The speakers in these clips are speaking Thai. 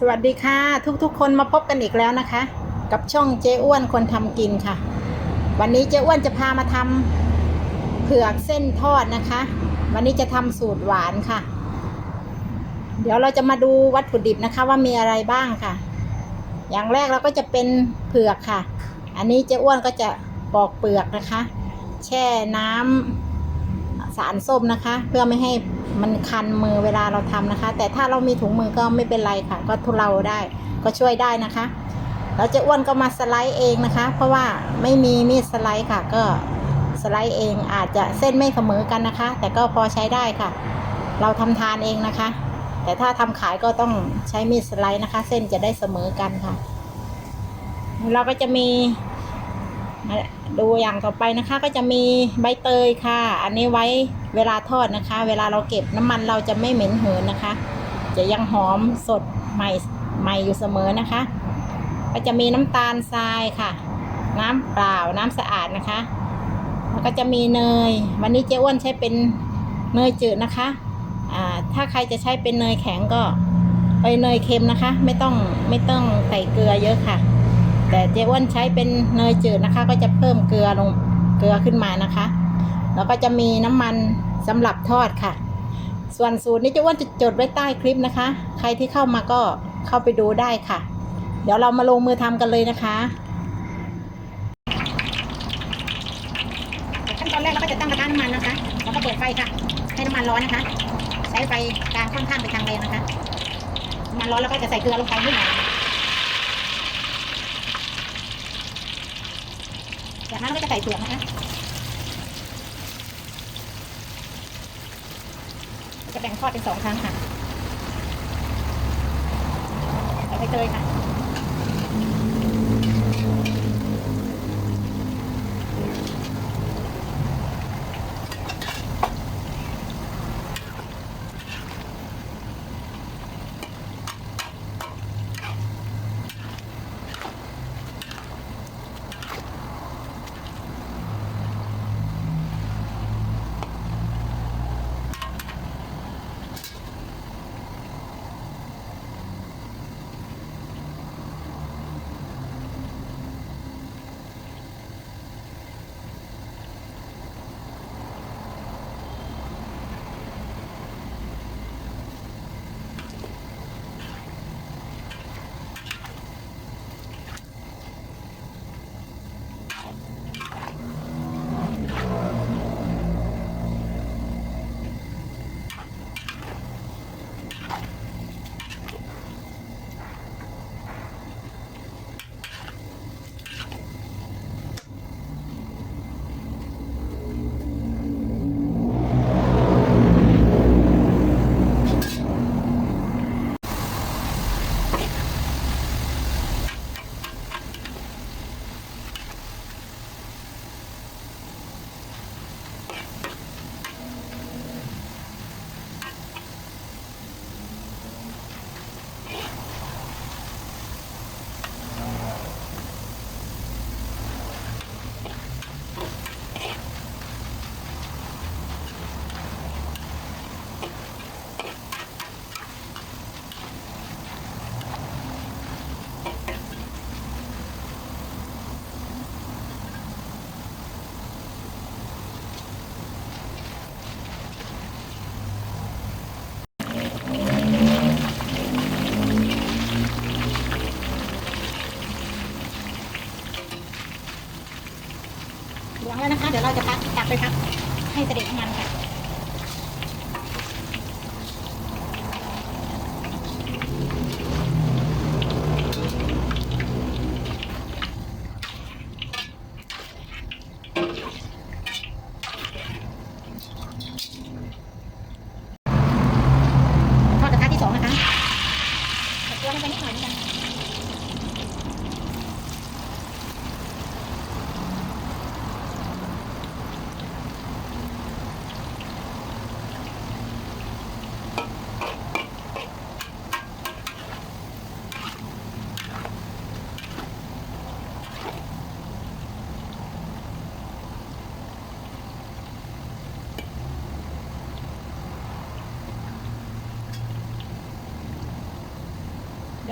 สวัสดีค่ะ ทุกๆ คนมาพบกันอีกแล้วนะคะ กับช่องเจ๊อ้วนคนทำกินค่ะ วันนี้เจ๊อ้วนจะพามาทำเผือกเส้นทอดนะคะ วันนี้จะทำสูตรหวานค่ะ เดี๋ยวเราจะมาดูวัตถุดิบนะคะ ว่ามีอะไรบ้างค่ะ อย่างแรกเราก็จะเป็นเผือกค่ะ อันนี้เจ๊อ้วนก็จะปอกเปลือกนะคะ แช่น้ำสารส้มนะคะ เพื่อไม่ให้ มันคันมือเวลาเราทำนะคะ แต่ถ้าเรามีถุงมือก็ไม่เป็นไรค่ะ ก็ทุเราได้ ก็ช่วยได้นะคะแล้วเจะอ้วนก็มาสไลด์เองนะคะ เพราะว่าไม่มีมีดสไลด์ค่ะ ก็สไลด์เองอาจจะเส้นไม่เสมอกันนะคะ แต่ก็พอใช้ได้ค่ะ เราทำทานเองนะคะ แต่ถ้าทำขายก็ต้องใช้มีดสไลด์นะคะ เส้นจะได้เสมอกันค่ะ เราก็จะมี ดูอย่างต่อไปนะคะก็จะมีใบเตยค่ะ อันนี้ไว้เวลาทอดนะคะ เวลาเราเก็บน้ำมันเราจะไม่เหม็นเหืนนะคะ จะยังหอมสดใหม่ใหม่อยู่เสมอนะคะ ก็จะมีน้ำตาลทรายค่ะ น้ำเปล่าน้ำสะอาดนะคะแล้วก็จะมีเนย วันนี้เจ๊อ้วนใช้เป็นเนยจืดนะคะอ่าถ้าใครจะใช้เป็นเนยแข็งก็ไปเนยเค็มนะคะ ไม่ต้องไม่ต้องใส่เกลือเยอะค่ะ แต่เจ๊อ้วนใช้เป็นเนยจืดนะคะ ก็จะเพิ่มเกลือลงเกลือขึ้นมานะคะ แล้วก็จะมีน้ำมันสำหรับทอดค่ะ ส่วนสูตรนี้เจ๊อ้วนจะจดไว้ใต้คลิปนะคะ ใครที่เข้ามาก็เข้าไปดูได้ค่ะ เดี๋ยวเรามาลงมือทำกันเลยนะคะขั้นตอนแรกเราก็จะตั้งกระทะน้ำมันนะคะแล้วก็เปิดไฟค่ะ ให้น้ำมันร้อนนะคะ ใช้ไฟกลางค่อนข้างไปทางแรงนะคะน้ำมันร้อนแล้วก็จะใส่เกลือลงไปนิดหน่อย จากนั้นเราก็จะใส่ถั่วนะคะ จะแบ่งทอดเป็นสองครั้งค่ะใส่ใบเตยค่ะ เหลืองแล้วนะคะ เดี๋ยวเราจะพักตักไปพักให้เสด็จน้ำมันค่ะ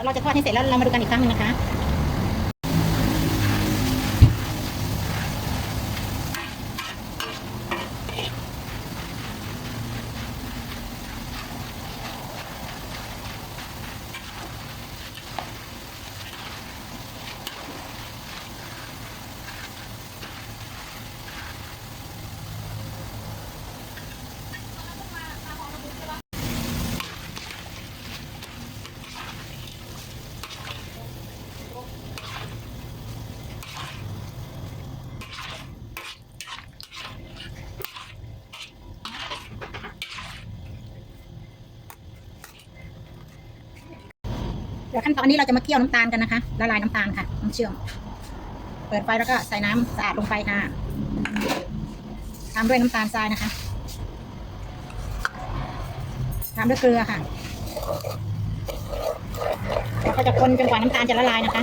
เราจะทอดให้เสร็จแล้วเรามาดูกันอีกครั้งหนึงนะคะ ดี๋ยวขั้นตอนนี้เราจะมาเคี่ยวน้ำตาลกันนะคะละลายน้ำตาลค่ะน้ำเชื่อม เปิดไฟแล้วก็ใส่น้ำสะอาดลงไปค่ะตามด้วยน้ำตาลทรายนะคะตามด้วยเกลือค่ะเราก็จะคนจนกว่าน้ำตาลจะละลายนะคะ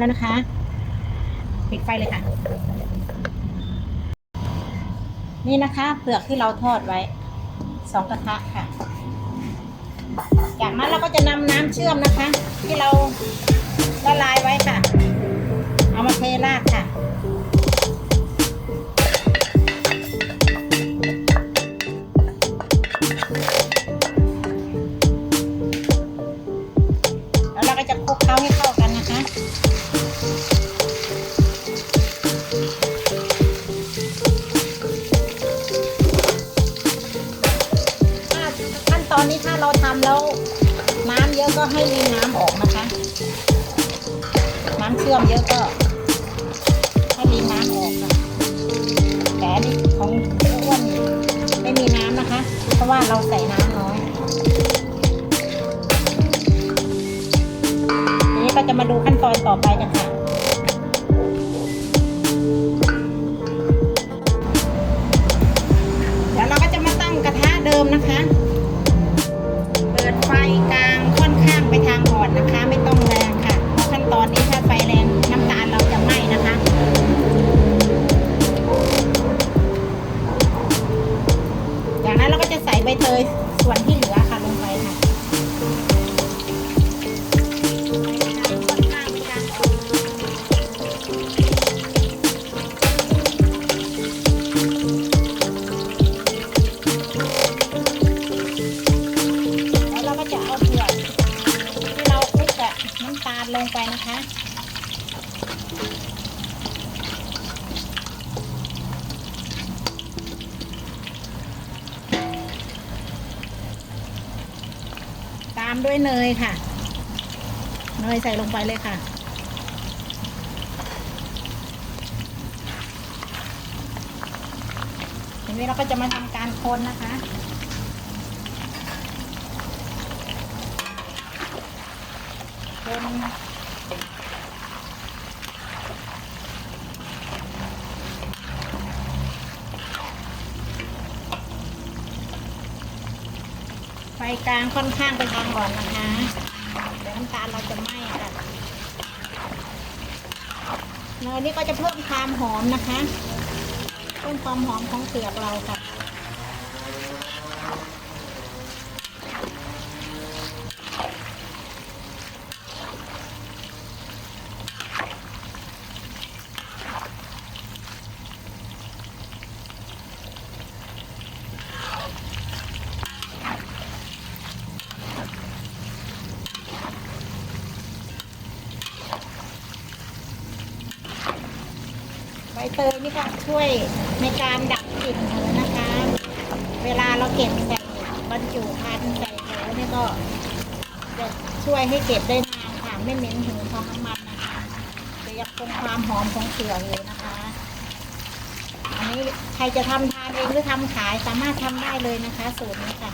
แล้วนะคะ ปิดไฟเลยค่ะ นี่นะคะเปลือกที่เราทอดไว้สองกระทะค่ะ จากนั้นเราก็จะนำน้ำเชื่อมนะคะ ที่เราละลายไว้ค่ะ เอามาเทราดค่ะ ก็ให้รีน้ำออกนะคะ น้ำเชื่อมเยอะก็ ให้รีน้ำออกค่ะแต่อันนี้ของอ้วนไม่มีน้ำนะคะ เพราะว่าเราใส่น้ำน้อยทีนี้ก็จะมาดูขั้นตอนต่อไปกันค่ะ ไปเลยค่ะ ทีนี้เราก็จะมาทำการคนนะคะ คนไฟกลางค่อนข้างไปทางอ่อนนะคะ เดี๋ยวน้ำตาลเราจะไหม้ค่ะ เนยนี่ก็จะเพิ่มความหอมนะคะ เพิ่มความหอมของเปลือกเราค่ะ บเตยนี่ก็ช่วยในการดับกลิ่นเหอนะคะ เวลาเราเก็บใส่บรรจุภัณฑ์ใส่โหนี่ก็จะช่วยให้เก็บได้นานค่ะไม่เหม็นหืนของน้ำมันนะคะจะยังคงความหอมของเปลือกอยู่นะคะ อันนี้ใครจะทำทานเองหรือทำขายสามารถทำได้เลยนะคะ สูตรนี้ค่ะ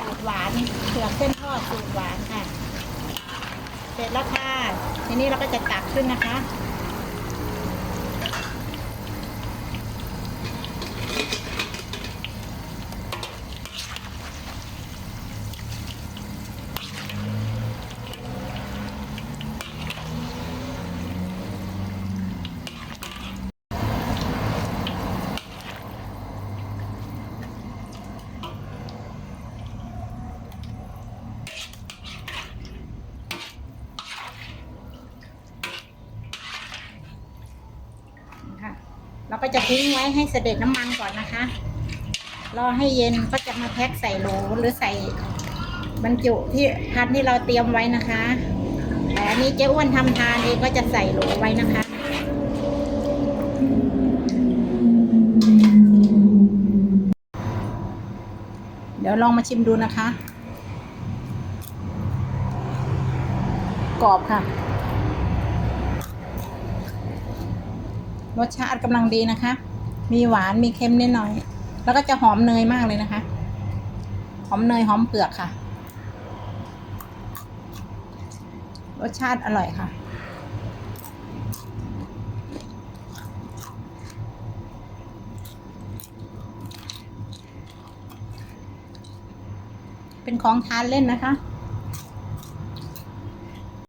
สูตรหวานเผือเส้นทอดสูตรหวานค่ะ เสร็จแล้วค่ะทีนี้เราก็จะตักขึ้นนะคะ เราก็จะทิ้งไว้ให้เสด็จน้ำมันก่อนนะคะ รอให้เย็นก็จะมาแพ็คใส่โหลหรือใส่บรรจุที่พันที่เราเตรียมไว้นะคะแต่อันนี้เจ๊อ้วนทำทานเองก็จะใส่โหลไว้นะคะเดี๋ยวลองมาชิมดูนะคะ กรอบค่ะ รสชาติกำลังดีนะคะ มีหวานมีเค็มนิดหน่อย แล้วก็จะหอมเนยมากเลยนะคะ หอมเนยหอมเปลือกค่ะ รสชาติอร่อยค่ะเป็นของทานเล่นนะคะ